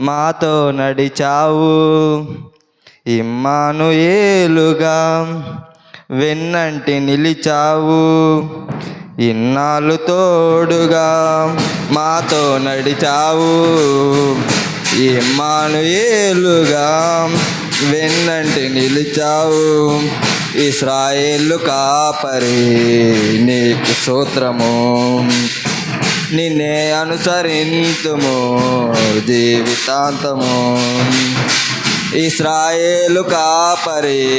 మాతో నడిచావు. ఇమ్మాను ఏలుగా వెన్నంటి నిలిచావు. ఇన్నాళ్ళు తోడుగా మాతో నడిచావు. ఇమ్మాను ఏలుగా వెన్నంటి నిలిచావు. ఇస్రాయేళ్ళు కాపరి నీకు సూత్రము. నిన్నే అనుసరింతుము జీవితాంతము. ఇస్రాయేలు కాపరి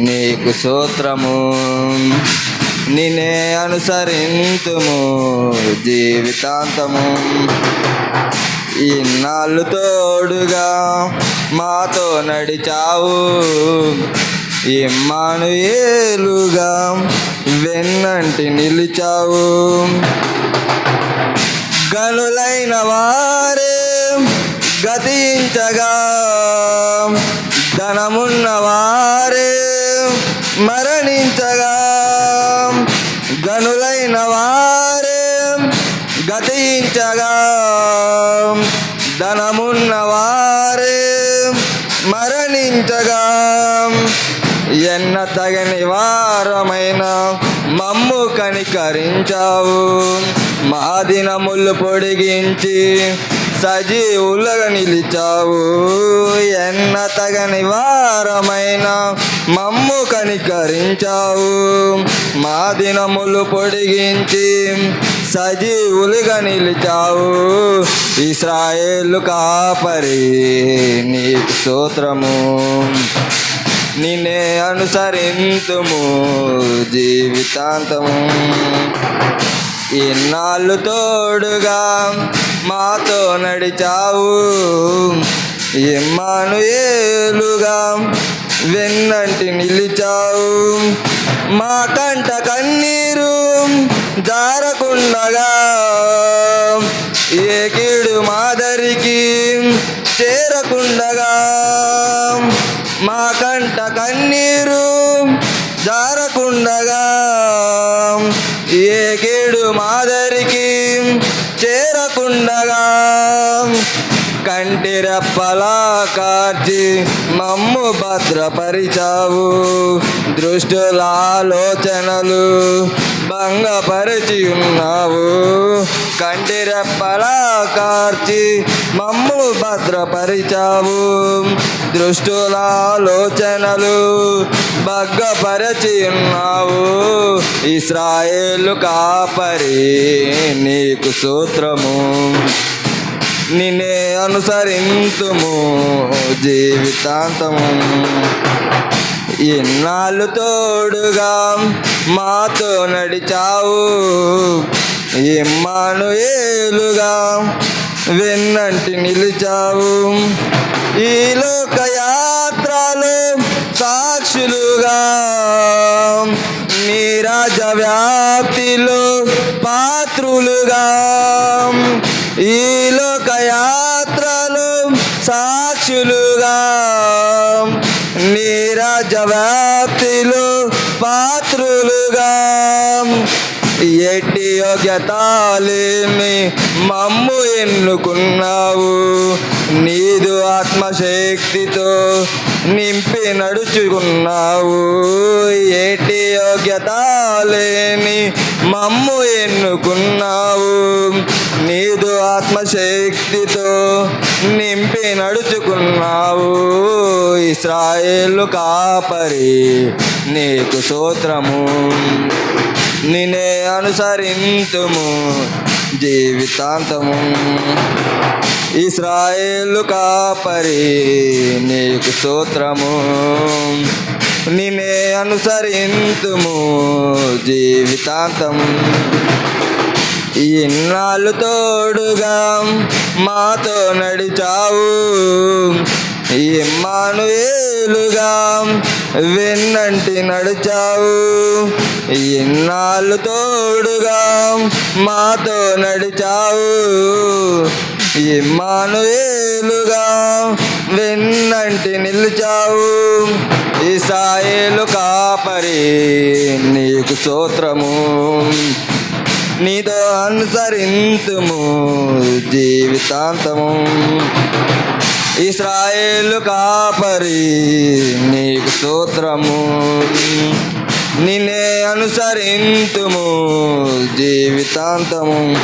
నీకు సూత్రము. నిన్నే అనుసరింతుము జీవితాంతము. ఇన్నాళ్ళు తోడుగా మాతో నడిచావు. ఇమ్మానుయేలుగా వెన్నంటి నిలిచావు. గనులైన వారే గతించగా ధనమున్న వారే మరణించగా గనులైన వారే గతించగా ధనమున్న వారే మరణించగా. ఎన్న తగని వారమైన మమ్ము కనికరించావు. మా దినములు పొడిగించి సజీవులుగా నిలిచావు. ఎన్న తగని వారమైన మమ్ము కనికరించావు. మా దినములు పొడిగించి సజీవులుగా నిలిచావు. ఇస్రాయేలు కాపరి నీ సూత్రము నిన్నే అనుసరింతుము జీవితాంతము. ఇన్నాళ్ళు తోడుగా మాతో నడిచావు. ఇమ్మాను ఏలుగా వెన్నంటి నిలిచావు. మా కంట కన్నీరు జారకుండగా ఏ కీడు మాదరికి చేరకుండగా మా కంట కన్నీరు జారకుండగా ఏ కీడు మాదరికి చేరకుండగా కంటి రెప్పలా కార్చి మమ్ము భద్రపరిచావు. దృష్టుల ఆలోచనలు భంగపరిచి ఉన్నావు. కంటి రెప్పలా కార్చి మమ్ము భద్రపరిచావు. దృష్టుల ఆలోచనలు భగ్గపరచి ఉన్నావు ఇస్రాయేలు కాపరి నీకు సూత్రము. నిన్నే అనుసరింతుము జీవితాంతము. ఇన్నాళ్ళు తోడుగా మాతో నడిచావు. ఇమ్మాను ఏలుగా వెన్నంటి నిలిచావు. ఈ లోక యాత్రలు సాక్షులుగా నీ రాజ వ్యాప్తిలో పాత్రులుగా ఈ లోక యాత్రలు సాక్షులుగా నీ రాజ వ్యాప్తిలో పాత్రులుగా ఎట్టి యోగ్యతాలేమి మమ్ము ఎన్నుకున్నావు? నీదు ఆత్మశక్తితో నింపి నడుచుకున్నావు. ఎట్టి యోగ్యతాలేని మమ్ము ఎన్నుకున్నావు? నీదు ఆత్మశక్తితో నింపి నడుచుకున్నావు. ఇస్రాయేలు కాపరి నీకు సూత్రము. నినే అనుసరింతుము జీవితాంతము. ఇస్రాయేలు కాపరి నీకు సూత్రము నినే అనుసరింతుము జీవితాంతము. ఇన్నాళ్ళు తోడుగా మాతో నడిచావు. ఇమ్మాను ఏలుగా వెన్నంటి నడిచావు. ఇన్నాళ్ళు తోడుగా మాతో నడిచావు. ఇమ్మానుయేలుగా వెన్నంటి నిలిచావు. ఇసాయేలు కాపరి నీకు సూత్రము. నీతో అనుసరింతుము జీవితాంతము. ఇస్రాయేలు కాపరి నీకు సూత్రము నిన్నే అనుసరింతుము జీవితాంతము.